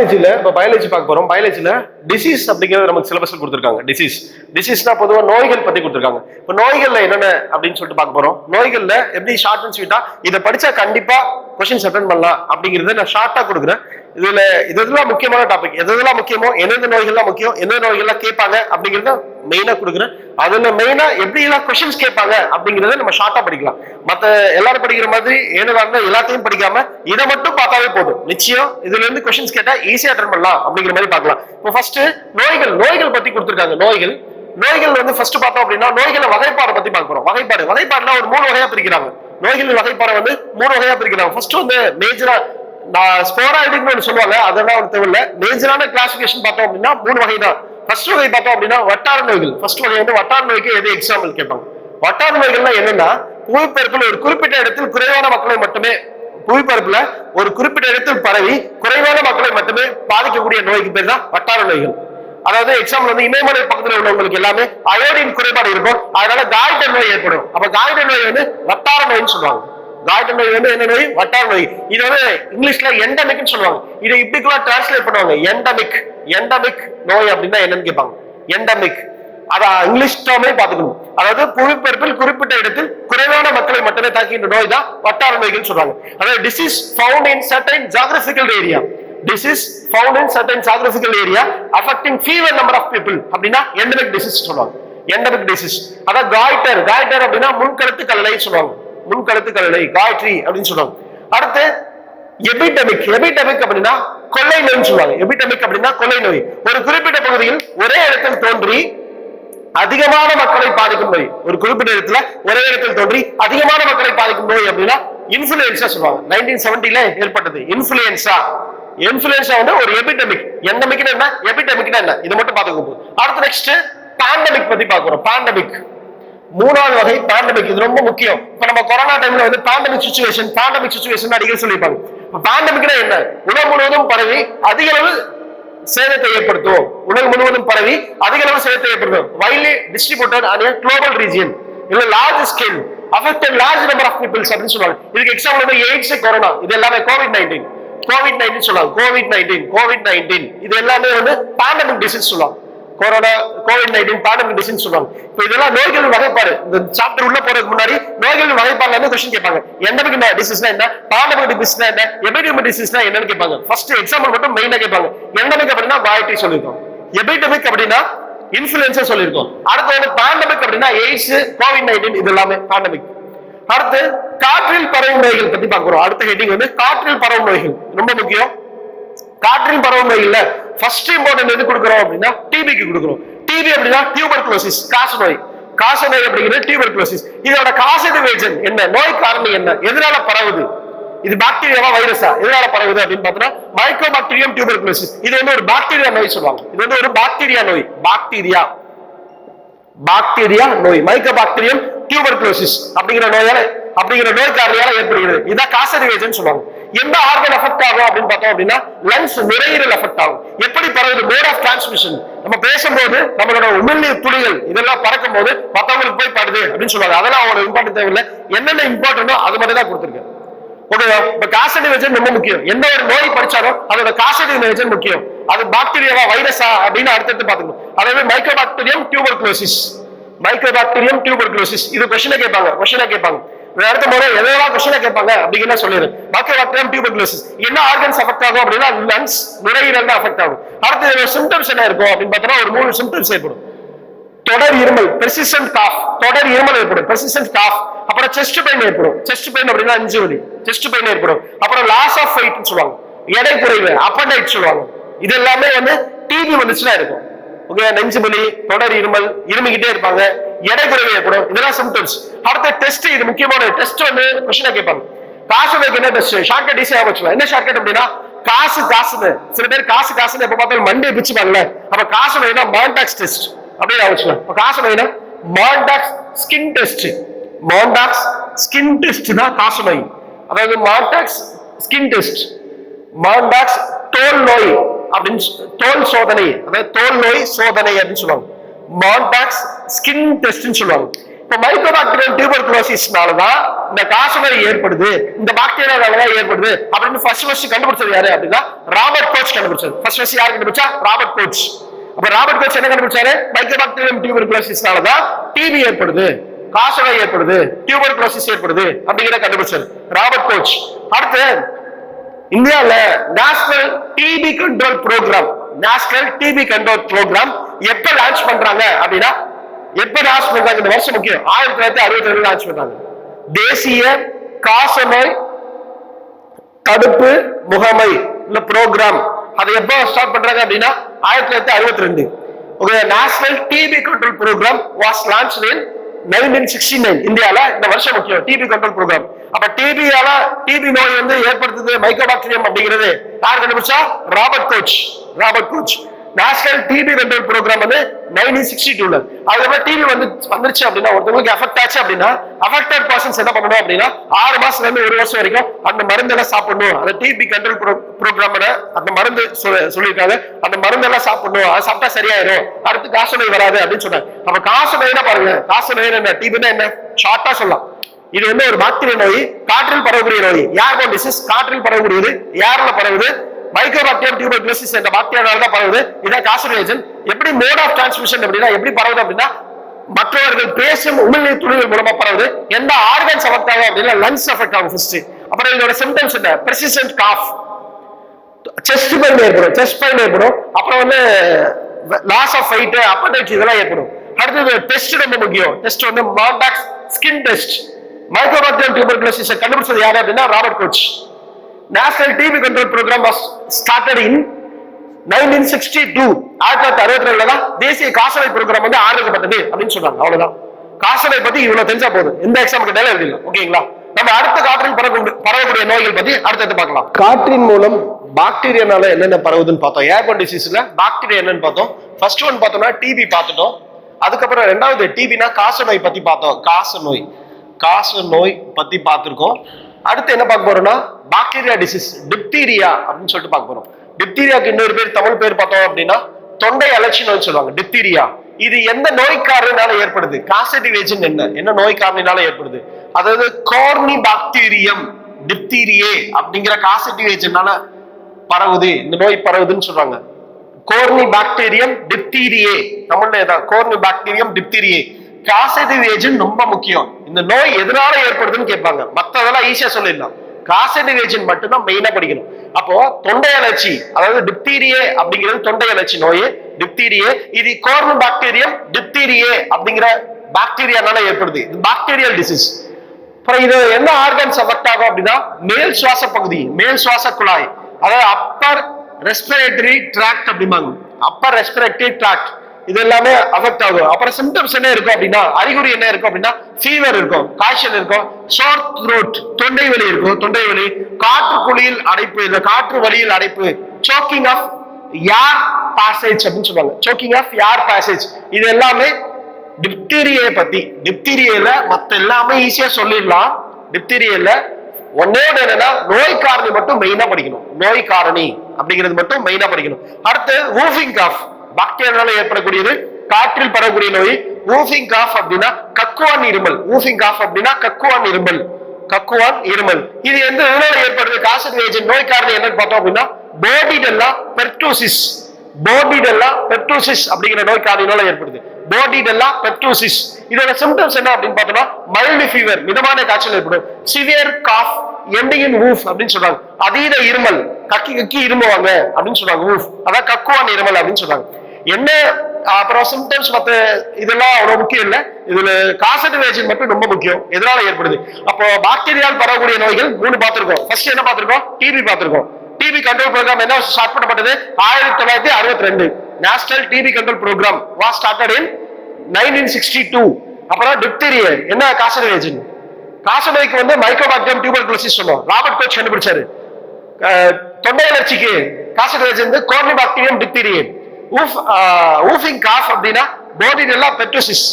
பயாலஜியில் இப்போ பயாலஜி பார்க்க போறோம். பயாலஜியில் டிசீஸ் அப்படிங்கிறது நமக்கு சிலபஸில் கொடுத்துருக்காங்க. டிசீஸ் டிசீஸ்னா பொதுவாக நோய்கள் பத்தி கொடுத்துருக்காங்க. இப்போ நோய்கள்ல என்னென்ன அப்படின்னு சொல்லிட்டு பார்க்க போறோம். நோய்கள்ல எப்படி ஷார்ட் அண்ட் இதை படிச்சா கண்டிப்பா கொஷின்ஸ் அட்டன் பண்ணலாம் அப்படிங்கறத நான் ஷார்ட்டா கொடுக்குறேன். இதுல இது இதெல்லாம் முக்கியமான டாபிக் எது எதெல்லாம் முக்கியமோ எந்தெந்த நோய்கள்லாம் முக்கியம் எந்த நோய்கள்லாம் கேட்பாங்க அப்படிங்கிறத மெயினா கொடுக்குறேன். அதுல மெயினா எப்படி எல்லாம் கொஸ்டின்ஸ் கேட்பாங்க அப்படிங்கறத நம்ம ஷார்ட்டா படிக்கலாம். மத்த எல்லாரும் படிக்கிற மாதிரி ஏனதாங்க எல்லாத்தையும் படிக்காம இதை மட்டும் பார்த்தாவே போதும். நிச்சயம் இதுல இருந்து கொஸ்டின்ஸ் கேட்டா ஈஸியா அட்டன் பண்ணலாம் அப்படிங்கிற மாதிரி பார்க்கலாம். இப்போ ஃபர்ஸ்ட் நோய்கள் நோய்கள் பத்தி கொடுத்துருக்காங்க நோய்கள். நோய்கள் வந்து ஃபர்ஸ்ட் பார்த்தோம் அப்படின்னா நோய்களை வகைப்பாடு பத்தி பார்க்க போறோம். வகைப்பாடு. வகைப்பாடுனா ஒரு மூணு வகையா பிரிக்கிறாங்க. நோய்களின் வகைப்பாடை வந்து மூணு வகையா பிரிக்கிறாங்க. ஃபர்ஸ்ட் வந்து மேஜரா நான் ஸ்போராய்டுன்னு ஒன்று சொல்லுவாங்க அதெல்லாம் ஒரு தேவையில்ல. மேஜரான கிளாசிபிகேஷன் பார்த்தோம் அப்படின்னா மூணு வகை தான் ஃபர்ஸ்ட் வகை பார்த்தோம் அப்படின்னா வட்டார நோய்கள். ஃபர்ஸ்ட் வகை வந்து வட்டார நோய்க்கு எது எக்ஸாம்பிள் கேட்பாங்க. வட்டார நோய்கள்னா என்னன்னா புவிப்பரப்பில் ஒரு குறிப்பிட்ட இடத்தில் குறைவான மக்களை மட்டுமே புவிப்பரப்புல ஒரு குறிப்பிட்ட இடத்தில் பரவி குறைவான மக்களை மட்டுமே பாதிக்கக்கூடிய நோய்க்கு பேர் தான் வட்டார நோய்கள். அதாவது எக்ஸாம்பிள் வந்து இமயமலை பக்கத்தில் உள்ளவங்களுக்கு எல்லாமே அயோடின் குறைபாடு இருக்கும். அதனால காய்டர் நோய் ஏற்படும். அப்ப காய்டர் நோய் வந்து வட்டார நோய்னு சொல்லுவாங்க. காய்டர் நோய் வந்து என்ன நோய் வட்டார நோய் இது வந்து இங்கிலீஷ்ல எண்டமிக்னு சொல்லுவாங்க. இதை இப்படிக்குள்ள டிரான்ஸ்லேட் பண்ணுவாங்க. எண்டமிக் எண்டமிக் நோய் அப்படின்னா என்னன்னு கேட்பாங்க. எண்டமிக் அதான் இங்கிலீஷ் டேர்மே பாத்துக்கணும் அதாவது புவிப்பெருப்பில் குறிப்பிட்ட இடத்தில் குறைவான மக்களை மட்டுமே தாக்கின்ற நோய் தான் வட்டார நோய்கள் சொல்றாங்க. அதாவது disease found in certain geographical area disease found in certain geographical area affecting fever number of people அப்படின்னா எண்டமிக் டிசீஸ் சொல்லுவாங்க. எண்டமிக் டிசீஸ் அதாவது காய்டர் காய்டர் அப்படின்னா முன்கழுத்து கல்லளை சொல்லுவாங்க. முன்கழுத்து கல்லளை காயத்ரி அப்படின்னு சொல்லுவாங்க அடுத்து எபிடமிக். எபிடமிக் அப்படின்னா கொள்ளை நோய்னு சொல்லுவாங்க. எபிடமிக் அப்படின்னா கொள்ளை நோய். ஒரு குறிப்பிட்ட பகுதியில் ஒரே இடத்தில் தோன்றி அதிகமான மக்களை பாதிக்கும் நோய். ஒரு குறிப்பிட்ட இடத்துல ஒரே இடத்தில் தோன்றி அதிகமான மக்களை பாதிக்கும் நோய் அப்படின்னா இன்ஃபுளுன்சா சொல்லுவாங்க. நைன்டீன் செவன்டில ஏற்பட்டது. இன்ஃபுளுன்சா இன்ஃபுளுன்சா வந்து ஒரு எபிடமிக். எண்டமிக்னா என்ன? எபிடமிக்னா என்ன? இதை மட்டும் பார்த்துக்க அடுத்து நெக்ஸ்ட் பேண்டமிக் பத்தி பாக்குறோம் பேண்டமிக் மூணாவது வகை பேண்டமிக் இது ரொம்ப முக்கியம். இப்ப நம்ம கொரோனா டைம்ல வந்து பேண்டமிக் சுச்சுவேஷன் பேண்டமிக் சுச்சுவேஷன் அடிக்கடி சொல்லியிருப்பாங்க. பேண்டமிக்னா என்ன? உலகம் முழுவதும் பரவி அதிக அளவு சேதத்தை ஏற்படுத்தும் உலகம் முழுவதும் பரவி அதிக அளவு சேதத்தை ஏற்படுத்தும் widely distributed and global region இல்ல large scale affected large number of peoples அப்படின்னு சொல்லுவாங்க. இதுக்கு எக்ஸாம்பிள் வந்து எய்ட்ஸ் கொரோனா இது எல்லாமே கோவிட் நைன்டீன் கோவிட் நைன்டீன் சொல்லுவாங்க. கோவிட் நைன்டீன் கோவிட் நைன்டீன் இது எல்லாமே வந்து பேண்டமிக் டிசீஸ் சொல்லுவாங்க. Corona COVID nineteen pandemic disease சொல்லுவாங்க இப்போ இதெல்லாம் நோய்கள் வகைப்பாடு. இந்த சாப்டர் உள்ள போறதுக்கு முன்னாடி நோய்கள் வகைப்பாடுல இருந்து கொஸ்டின் கேட்பாங்க. எண்டமிக் டிசீஸ்னா என்ன? பேண்டமிக் டிசீஸ்னா என்ன? எபிடமிக் டிசீஸ்னா என்னன்னு கேட்பாங்க. ஃபர்ஸ்ட் எக்ஸாம்பிள் மட்டும் மெயினா கேட்பாங்க. எண்டமிக் அப்படின்னா வாய்ட்டி சொல்லியிருக்கோம். எபிடமிக் அப்படின்னா இன்ஃபுளுன்சா சொல்லியிருக்கோம். அடுத்து வந்து பேண்டமிக் அப்படின்னா எய்ட்ஸ் கோவிட் நைன்டீன் இது எல்லாமே பேண்டமிக் அடுத்து காற்றில் பரவும் நோய்கள் பத்தி பார்க்கிறோம் அடுத்த ஹெட்டிங் வந்து காற்றில் பரவும் நோய்கள். ரொம்ப முக்கியம். காற்றில் பரவும் நோய்கள்ல ஃபர்ஸ்ட் இம்பார்ட்டன்ட் எது கொடுக்குறோம் அப்படின்னா டிபிக்கு கொடுக்குறோம். டிபி அப்படின்னா டியூபர் குளோசிஸ் காசு நோய். காச நோய் அப்படிங்கிறது டியூபர் குளோசிஸ் இதோட காசது வேஜன் என்ன? நோய் காரணம் என்ன? எதனால பரவுது? இது பாக்டீரியாவா வைரஸா எதனால பரவுது அப்படின்னு பார்த்தோம்னா மைக்ரோ பாக்டீரியம் டியூபர் குளோசிஸ் இது வந்து ஒரு பாக்டீரியா நோய் சொல்லுவாங்க. இது வந்து ஒரு பாக்டீரியா நோய். பாக்டீரியா பாக்டீரியா நோய். மைக்ரோ பாக்டீரியம் டியூபர் குளோசிஸ் அப்படிங்கிற நோயால அப்படிங்கிற நோய் காரணியால ஏற்படுகிறது இதான் காசரிவேஜன் சொல்லுவாங்க. எந்த ஆர்கன் எஃபெக்ட் ஆகும் அப்படின்னு பார்த்தோம் அப்படின்னா லங்ஸ் நுரையீரல் எஃபெக்ட் ஆகும். எப்படி பரவுது? மோட் ஆஃப் டிரான்ஸ்மிஷன் நம்ம பேசும்போது நம்மளோட உமிழ்நீர் துளிகள் இதெல்லாம் பறக்கும் போது மத்தவங்களுக்கு போய் படுது அப்படின்னு சொல்லுவாங்க. அதெல்லாம் அவங்களோட இம்பார்ட்டன் தேவையில்லை. என்னென்ன இம்பார்ட்டன்டோ அது மட்டும் தான் கொடுத்துருக்கேன் ஓகேவா? இப்ப காசடிவேஜன் ரொம்ப முக்கியம். எந்த ஒரு நோய் படிச்சாலும் அதோட காசடிவேஜன் முக்கியம். அது பாக்டீரியாவா வைரஸா அப்படின்னு அடுத்தடுத்து பாத்துக்கணும் அதாவது mycobacterium tuberculosis mycobacterium tuberculosis இது கொஸ்டினை கேட்பாங்க கொஸ்டினா கேட்பாங்க. அடுத்த போது எதெல்லாம் கொஸ்டினை கேட்பாங்க அப்படிங்கிற சொல்லிடு. பாக்கி பாக்டீரியம் டியூபர்குலோசிஸ் என்ன ஆர்கன்ஸ் அஃபெக்ட் ஆகும் அப்படின்னா லங்ஸ் நுரையீரல் தான் அஃபெக்ட் ஆகும். அடுத்து சிம்டம்ஸ் என்ன இருக்கும் அப்படின்னு பார்த்தோம்னா ஒரு மூணு சிம்டம்ஸ் ஏற்படும். தொடர் இருமல் பெர்சிஸ்டன்ட் காஃப் தொடர் இருமல் ஏற்படும். பெர்சிஸ்டன்ட் காஃப் அப்புறம் செஸ்ட் பெயின் ஏற்படும். செஸ்ட் பெயின் அப்படின்னா அஞ்சு வலி. செஸ்ட் பெயின் ஏற்படும். அப்புறம் லாஸ் ஆஃப் வெயிட் சொல்லுவாங்க. எடை குறைவு அப்படைட் சொல்லுவாங்க. இது எல்லாமே வந்து டிவி வந்துச்சுன்னா இருக்கும். ஓகே நெஞ்சு வலி தொடர் இருமல் இருமிக்கிட்டே இருப்பாங்க. எடை குறைவு ஏற்படும் இதெல்லாம் சிம்டம்ஸ் அடுத்த டெஸ்ட் இது முக்கியமான டெஸ்ட் வந்து கொஸ்டினா கேட்பாங்க. காசு வைக்க என்ன டெஸ்ட் ஷார்ட்கட் ஈஸியாக வச்சுக்கலாம் என்ன ஷார்ட்கட் அப்படின்னா காசு காசுன்னு. சில பேர் காசு காசுன்னு எப்ப பார்த்தாலும் மண்டே பிச்சுப்பாங்கல்ல அப்ப காசு வேணா மாண்டாக்ஸ் டெஸ்ட் அப்படியே வச்சுக்கலாம் இப்ப காசு நோய்னா Mantoux skin test Mantoux skin test தான் காசு நோய். அதாவது மாண்டாக்ஸ் ஸ்கின் டெஸ்ட் மாண்டாக்ஸ் தோல் நோய் அப்படின்னு தோல் சோதனை. அதாவது தோல் நோய் சோதனை அப்படின்னு சொல்லுவாங்க. மான்டாக்ஸ் ஸ்கின் டெஸ்ட்னு சொல்லுவாங்க. இப்போ மைக்ரோபாக்டீரியல் டியூபர்குலோசிஸ்னால தான் இந்த காசநோய் ஏற்படுது இந்த பாக்டீரியாவால தான் ஏற்படுது அப்படின்னு ஃபர்ஸ்ட் ஃபர்ஸ்ட் கண்டுபிடிச்சது யாரு அப்படின்னா ராபர்ட் கோச் கண்டுபிடிச்சது. ஃபர்ஸ்ட் ஃபர்ஸ்ட் யார் கண்டுபிடிச்சா? ராபர்ட் கோச் அப்ப ராபர்ட் கோச் என்ன கண்டுபிடிச்சாரு? மைக்கோபாக்டீரியம் டியூபர்குலோசிஸ்னால தான் டிபி ஏற்படுது காசநோய் ஏற்படுது டியூபர்குலோசிஸ் ஏற்படுது அப்படிங்கிற கண்டுபிடிச்சாரு. ராபர்ட் கோச் அடுத்து இந்தியாவில் national TB control programme national TB control programme எப்ப லான்ச் பண்றாங்க அப்படின்னா எப்ப லான்ச் பண்றாங்க? இந்த வருஷம் முக்கியம். ஆயிரத்தி தொள்ளாயிரத்தி அறுபத்தி ரெண்டு லான்ச் பண்றாங்க. தேசிய காசநோய் தடுப்பு முகமை இல்ல ப்ரோக்ராம் அதை எப்போ ஸ்டார்ட் பண்றாங்க அப்படின்னா ஆயிரத்தி தொள்ளாயிரத்தி அறுபத்தி ரெண்டு. Okay national TB control programme was launch in nineteen sixty nine இந்தியால. இந்த வருஷம் முக்கியம். டிபி கண்ட்ரோல் ப்ரோக்ராம் அப்ப டிபியால டிபி நோய் வந்து ஏற்படுத்துது மைக்கோபாக்டீரியம் அப்படிங்கிறது யார் கண்டுபிடிச்சா? Robert Koch Robert Koch national TB control programme வந்து நைன்டீன் சிக்ஸ்டி டூல அதுக்கப்புறம் டிபி வந்து வந்துருச்சு அப்படின்னா ஒருத்தவங்களுக்கு எஃபெக்ட் ஆச்சு அப்படின்னா அஃபெக்டட் பர்சன்ஸ் என்ன பண்ணணும் அப்படின்னா ஆறு மாசத்துல இருந்து ஒரு வருஷம் வரைக்கும் அந்த மருந்தெல்லாம் சாப்பிடணும். அந்த டிபி கண்ட்ரோல் ப்ரோக்ராம் அந்த மருந்து சொல்லியிருக்காங்க. அந்த மருந்தெல்லாம் சாப்பிடணும். அதை சாப்பிட்டா சரியாயிரும். அடுத்து காசநோய் வராது அப்படின்னு சொன்னாங்க. அப்ப காசநோய்னா பாருங்க? காசநோய் என்ன? டிபினா என்ன? ஷார்ட்டா சொல்லலாம். இது வந்து ஒரு பாக்டீரியா நோய் காற்றில் பரவக்கூடிய நோய். யார் டிசீஸ் காற்றில் பரவக்கூடியது ஏர்ல பரவுது மைக்ரோபாக்டீரியம் டியூபர்குலோசிஸ் என்ற பாக்டீரியானால தான் பரவுது. இதான் காசனேஜன் எப்படி மோட் ஆஃப் டிரான்ஸ்மிஷன் அப்படின்னா எப்படி பரவுது அப்படின்னா மற்றவர்கள் பேசும் உமிழ்நீர் துளிகள் மூலமா பரவுது. எந்த ஆர்கன்ஸ் அஃபெக்ட் ஆகும் அப்படின்னா லங்ஸ் அஃபெக்ட் ஆகும் ஃபர்ஸ்ட் அப்புறம் இதோட சிம்டம்ஸ் என்ன? பெர்சிஸ்டன்ட் காஃப் செஸ்ட் பெயின் ஏற்படும் செஸ்ட் பெயின் ஏற்படும். அப்புறம் வந்து லாஸ் ஆஃப் ஃபைட் அப்படைட் இதெல்லாம் ஏற்படும். அடுத்தது டெஸ்ட் ரொம்ப முக்கியம். டெஸ்ட் வந்து Mantoux skin test mycobacterium tuberculosis கண்டுபிடிச்சது யாரு அப்படின்னா Robert Koch national TB control programme was started in nineteen sixty two ஆயிரத்தி தொள்ளாயிரத்தி அறுபத்தி ரெண்டுல தான் தேசிய காசலை ப்ரோக்ராம் வந்து ஆரம்பிக்கப்பட்டது அப்படின்னு சொல்றாங்க. அவ்வளவுதான். காசலை பத்தி இவ்வளவு தெரிஞ்சா போதும். எந்த எக்ஸாம் கிட்டாலும் எழுதிடலாம். ஓகேங்களா நம்ம அடுத்த காற்றில் பரவக்கூடிய பரவக்கூடிய நோய்கள் பத்தி அடுத்தது பார்க்கலாம். காற்றின் மூலம் பாக்டீரியானால என்னென்ன பரவுதுன்னு பார்த்தோம். ஏர்போன் டிசீஸ்ல பாக்டீரியா என்னன்னு பார்த்தோம். ஃபர்ஸ்ட் ஒன் பார்த்தோம்னா டிபி பார்த்துட்டோம். அதுக்கப்புறம் ரெண்டாவது டிபினா காசநோய் பத்தி பார்த்தோம். காச நோய் காச நோய் பத்தி பார்த்திருக்கோம். அடுத்து என்ன பார்க்க போறோம்னா பாக்டீரியா டிசீஸ் டிப்தீரியா அப்படின்னு சொல்லிட்டு பார்க்க போறோம். டிப்தீரியாக்கு இன்னொரு பேர் தமிழ் பேர் பார்த்தோம் அப்படின்னா தொண்டை அலட்சி நோய் சொல்லுவாங்க டிப்தீரியா இது எந்த நோய்க்காரனால ஏற்படுது? காசடிவ் ஏஜென்ட் என்ன? என்ன நோய்க்காரனால ஏற்படுது? அதாவது கார்னி பாக்டீரியம் டிப்தீரியே அப்படிங்கிற காசடிவ் ஏஜென்ட்னால பரவுது. இந்த நோய் பரவுதுன்னு சொல்றாங்க. கோர்னி பாக்டீரியம் டிப்தீரியே தமிழ்ல ஏதாவது corynebacterium diphtheriae causative agent ரொம்ப முக்கியம். இந்த நோய் எதனால ஏற்படுதுன்னு கேட்பாங்க. அதெல்லாம் ஈஸியா சொல்லிடலாம். காசடிவ் மட்டும்தான் மெயினா படிக்கணும். அப்போ தொண்டை அலர்ச்சி அதாவது டிப்தீரியே அப்படிங்கிறது தொண்டை அலர்ச்சி நோய் டிப்தீரியே இது கோர்னு பாக்டீரியம் டிப்தீரியே அப்படிங்கிற பாக்டீரியானால ஏற்படுது. இது பாக்டீரியல் டிசீஸ் அப்புறம் இது என்ன ஆர்கன்ஸ் அஃபெக்ட் ஆகும் அப்படின்னா மேல் சுவாச பகுதி மேல் சுவாச குழாய் அதாவது அப்பர் ரெஸ்பிரேட்டரி ட்ராக்ட் அப்படிம்பாங்க. அப்பர் ரெஸ்பிரேட்டரி டிராக்ட் இது எல்லாமே அஃபெக்ட் ஆகும். அப்புறம் சிம்டம்ஸ் என்ன இருக்கும் அப்படின்னா அறிகுறி என்ன இருக்கும் அப்படின்னா ஃபீவர் இருக்கும் காய்ச்சல் இருக்கும் ஷார்ட் த்ரோட் தொண்டை வலி இருக்கும் தொண்டை வலி காற்று குழியில் அடைப்பு இந்த காற்று வழியில் அடைப்பு சோக்கிங் ஆஃப் யார் பாசேஜ் அப்படின்னு சொல்லுவாங்க. சோக்கிங் ஆஃப் யார் பாசேஜ் இது எல்லாமே டிப்தீரியை பத்தி. டிப்தீரியல மத்த எல்லாமே ஈஸியா சொல்லிடலாம். டிப்தீரியல ஒன்னோட என்னன்னா நோய் காரணி மட்டும் மெயினா படிக்கணும். நோய் காரணி அப்படிங்கிறது மட்டும் மெயினா படிக்கணும். அடுத்து ஊஃபிங் காஃப் பாக்டீரியால ஏற்படக்கூடியது காற்றில் பரவக்கூடிய நோய் ஊசிங் காஃப் அப்படின்னா கக்குவான் இருமல். ஊசிங் காஃப் அப்படின்னா கக்குவான் இருமல். கக்குவான் இருமல். இது எந்த இதனால ஏற்படுது? காசட் ஏஜென்ட் நோய் காரணம் என்னன்னு பார்த்தோம் அப்படின்னா போடிடெல்லா பெர்டோசிஸ் போடிடெல்லா பெர்டூசிஸ் அப்படிங்கிற நோய் காரணினால ஏற்படுது. போடிடெல்லா பெர்டூசிஸ் இதோட சிம்டம்ஸ் என்ன அப்படின்னு பார்த்தோம்னா மைல்டு ஃபீவர் மிதமான காய்ச்சல் ஏற்படும். சிவியர் காஃப் எண்டிங் ஊஃப் அப்படின்னு சொல்றாங்க. அதீத இருமல் கக்கி கக்கி இருமுவாங்க அப்படின்னு சொல்றாங்க ஊஃப். அதான் கக்குவான் இருமல் அப்படின்னு சொல்றாங்க. என்ன அப்புறம் சிம்டம்ஸ் மற்ற இதெல்லாம் அவ்வளவு முக்கியம் இல்லை. இதுல காசட்டு மட்டும் ரொம்ப முக்கியம். எதனால ஏற்படுது? அப்போ பாக்டீரியால் பரவக்கூடிய நோய்கள் மூணு பார்த்திருக்கோம். ஃபர்ஸ்ட் என்ன பார்த்திருக்கோம்? டிபி பார்த்திருக்கோம். டிபி கண்ட்ரோல் ப்ரோக்ராம் என்ன ஸ்டார்ட் பண்ணப்பட்டது? ஆயிரத்தி தொள்ளாயிரத்தி அறுபத்தி ரெண்டு. National TB control programme was started in nineteen sixty two அப்புறம் டிப்தீரியா என்ன காசநோய் காசநோய்க்கு வந்து மைக்ரோபாக்டீரியம் டியூபர்குலோசிஸ் சொன்னோம். ராபர்ட் கோச் கண்டுபிடிச்சாரு. தொண்டை அலர்ச்சிக்கு காசநோய் வந்து corynebacterium diphtheriae whoop whooping cough அப்படின்னா போடினெல்லா பெட்ரோசிஸ்.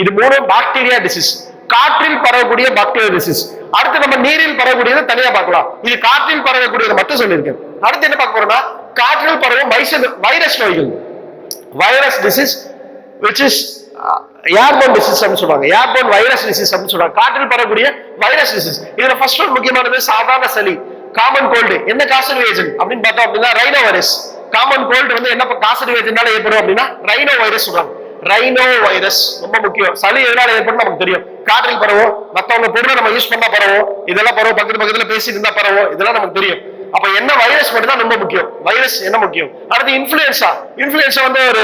இது மூணு பாக்டீரியா டிசீஸ் காற்றில் பரவக்கூடிய பாக்டீரியா டிசீஸ் அடுத்து நம்ம நீரில் பரவக்கூடியதை தனியா பார்க்கலாம். இது காற்றில் பரவக்கூடியதை மட்டும் சொல்லியிருக்கேன். அடுத்து என்ன பார்க்க போறோம்னா காற்றில் பரவும் வைரஸ் வைரஸ் நோய்கள். Virus disease which is airborne disease அப்படின்னு சொல்றாங்க ஏர்போன் வைரஸ் டிசீஸ் அப்படின்னு சொல்றாங்க காற்றில் பரவக்கூடிய வைரஸ் டிசீஸ் இதுல ஃபர்ஸ்ட் ஒரு முக்கியமானது சாதாரண சளி காமன் கோல்டு என்ன காசல் ஏஜென்ட் அப்படின்னு பார்த்தோம் அப்படின்னா ரைனோ வைரஸ் காமன் கோல்டு வந்து என்ன காசல் ஏற்படும் அப்படின்னா? ரைனோ வைரஸ் சொல்றாங்க. ரைனோ வைரஸ் ரொம்ப முக்கியம். சளி எதனால ஏற்படும் நமக்கு தெரியும். காற்றில் பரவும் மத்தவங்க பொருளை நம்ம யூஸ் பண்ணா பரவும் இதெல்லாம் பரவும் பக்கத்து பக்கத்துல பேசிட்டு இருந்தா பரவும் இதெல்லாம் நமக்கு தெரியும். அப்ப என்ன வைரஸ் மட்டும் தான் ரொம்ப முக்கியம். வைரஸ் என்ன முக்கியம்? அடுத்து இன்ஃபுளுன்சா இன்ஃபுளுன்சா வந்து ஒரு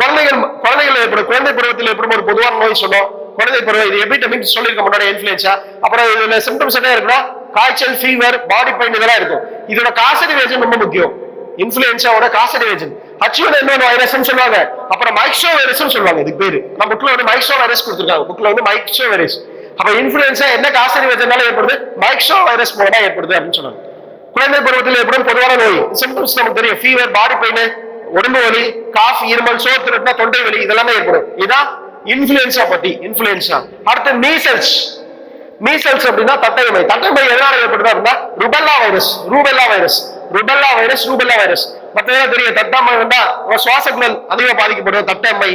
குழந்தைகள் குழந்தைகள் ஏற்படும் குழந்தை பருவத்தில் ஏற்படும் ஒரு பொதுவான நோய் சொன்னோம் குழந்தை பருவம் இது எபிடமிக் சொல்லியிருக்க முன்னாடி இன்ஃபுளுன்சா அப்புறம் இதுல சிம்டம்ஸ் என்ன இருக்குன்னா? காய்ச்சல் ஃபீவர் பாடி பெயின் இதெல்லாம் இருக்கும். இதோட காசடி வேஜன் ரொம்ப முக்கியம். இன்ஃபுளுன்சாவோட காசடி வேஜன் ஹச்யூன் வைரஸ்னு வைரஸ் சொல்லுவாங்க. அப்புறம் மைக்சோ வைரஸ் சொல்லுவாங்க. இதுக்கு பேரு. நம்ம புக்ல வந்து மைக்சோ வைரஸ் கொடுத்துருக்காங்க. புக்ல வந்து மைக்சோ வைரஸ் அப்ப இன்ஃபுளுன்சா என்ன காசடேஜனால ஏற்படுது? மைக்சோ வைரஸ் மூலமா ஏற்படுது அப்படின்னு சொன்னாங்க குழந்தை பருவத்தில் ஏற்படும் பொதுவான நோய். சிம்டம்ஸ் நமக்கு தெரியும். ஃபீவர் பாடி பெயின் உடம்பு வலி காஃப் இருமல் சோர் திருட்டினா தொண்டை வலி இதெல்லாமே ஏற்படும். இதான் இன்ஃபுளுன்சா பத்தி. இன்ஃபுளுன்சா அடுத்து மீசல்ஸ் மீசல்ஸ் அப்படின்னா தட்டைமை தட்டைமை எதனால ஏற்பட்டதா அப்படின்னா rubella virus rubella virus rubella virus rubella virus மற்றதெல்லாம் தெரியும். தட்டம்மை வந்தா நம்ம சுவாச அதிகமாக பாதிக்கப்படும் தட்டம்மை.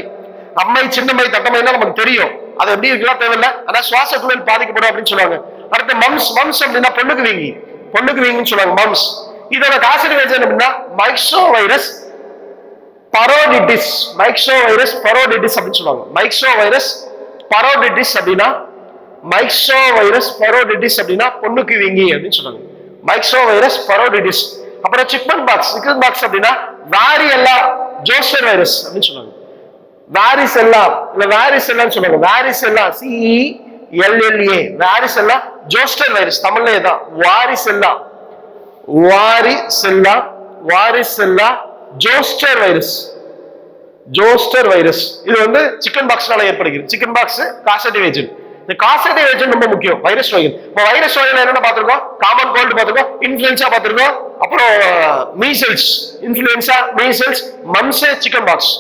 அம்மை சின்னம்மை தட்டமைன்னா நமக்கு தெரியும். அது எப்படி இருக்கலாம் தேவையில்ல ஆனா சுவாச பாதிக்கப்படும் அப்படின்னு சொல்லுவாங்க. அடுத்து மம்ஸ் மம்ஸ் அப்படின்னா பொண்ணுக்கு வீங்கி. பொண்ணுக்கு வீங்கின்னு சொல்லுவாங்க மம்ஸ் இதோட காசடி வேஜன் அப்படின்னா myxo virus parotitis myxo virus parotitis அப்படின்னு சொல்லுவாங்க. மைக்ஸோ வைரஸ் பரோடிட்டிஸ் அப்படின்னா மைக்ஸோ வைரஸ் பரோடிட்டிஸ் அப்படின்னா பொண்ணுக்கு வீங்கி அப்படின்னு சொல்லுவாங்க. மைக்ஸோ வைரஸ் பரோடிட்டிஸ் அப்புறம் சிக்மன் பாக்ஸ் சிக்கன் பாக்ஸ் அப்படின்னா வாரியல்லா ஜோஸ்டர் வைரஸ் அப்படின்னு சொல்லுவாங்க. வாரிசெல்லா இல்ல வாரிசெல்லான்னு சொல்லுவாங்க. எல்லாம் C E L L A varicella zoster virus தமிழ்லயே தான். Varicella varicella varicella zoster virus zoster virus இது வந்து சிக்கன் பாக்ஸ்னால ஏற்படுகிறது. சிக்கன் பாக்ஸ் காசட்டிவ் ஏஜென்ட் இந்த காசு ஏஜென்ட் ரொம்ப முக்கியம். வைரஸ் நோய்கள் இப்போ வைரஸ் நோய்கள் என்னென்ன பார்த்துருக்கோம்? காமன் கோல்டு பார்த்துருக்கோம். இன்ஃபுளுன்ஸா பார்த்துருக்கோம். அப்புறம் measles influenza measles mumps chicken pox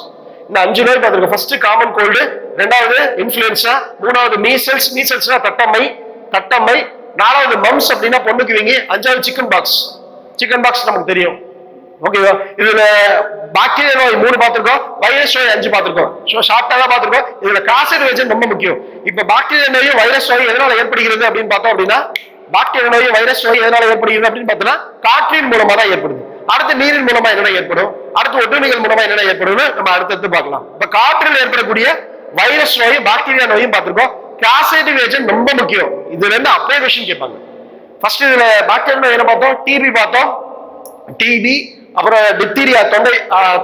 இந்த அஞ்சு நோய் பார்த்துருக்கோம். ஃபர்ஸ்ட் காமன் கோல்டு ரெண்டாவது இன்ஃபுளுன்ஸா மூணாவது மீசல்ஸ் மீசல்ஸ்னா தட்டம்மை தட்டம்மை. நாலாவது மம்ஸ் அப்படின்னா பொண்ணுக்கு வீங்க அஞ்சாவது சிக்கன் பாக்ஸ் சிக்கன் பாக்ஸ் நமக்கு தெரியும். ஓகேவா இதுல பாக்டீரியா நோய் மூணு பார்த்திருக்கோம். வைரஸ் நோய் அஞ்சு பார்த்திருக்கோம். ஸோ ஷார்ட்டா தான் பார்த்திருக்கோம். இதுல காசர் ரொம்ப முக்கியம். இப்ப பாக்டீரியா நோயும் வைரஸ் நோய் எதனால ஏற்படுகிறது அப்படின்னு பார்த்தோம் அப்படின்னா பாக்டீரியா நோய் வைரஸ் நோய் எதனால ஏற்படுகிறது அப்படின்னு பார்த்தோம்னா காற்றின் மூலமா தான் ஏற்படுது. அடுத்து நீரின் மூலமா என்னென்ன ஏற்படும்? அடுத்து ஒட்டுணிகள் மூலமா என்னென்ன ஏற்படும் நம்ம அடுத்தடுத்து பார்க்கலாம். இப்ப காற்றில் ஏற்படக்கூடிய வைரஸ் நோயும் பாக்டீரியா நோயும் பார்த்திருக்கோம். காசேட்டிவ் ஏஜென்ட் ரொம்ப முக்கியம். இதுல இருந்து அப்படியே கொஸ்டின் கேட்பாங்க. ஃபர்ஸ்ட் இதுல பாக்டீரியா நோய் என்ன பார்த்தோம்? டிபி பார்த்தோம். டிபி அப்புறம் டிப்தீரியா தொண்டை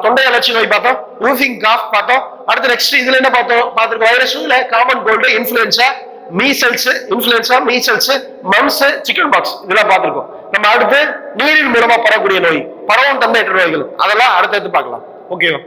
தொண்டை அலர்ச்சி நோய் பார்த்தோம் ரூஃபிங் காஃப் பார்த்தோம். அடுத்து நெக்ஸ்ட் இதுல என்ன பார்த்தோம்? பார்த்துருக்கோம் வைரஸ் இல்ல common cold influenza measles influenza measles mumps chickenpox இதெல்லாம் பார்த்திருக்கோம். நம்ம அடுத்து நீரின் மூலமா பரவக்கூடிய நோய் பரவும் எட்டு நோய்கள். அதெல்லாம் அடுத்தடுத்து பார்க்கலாம். ஓகேவா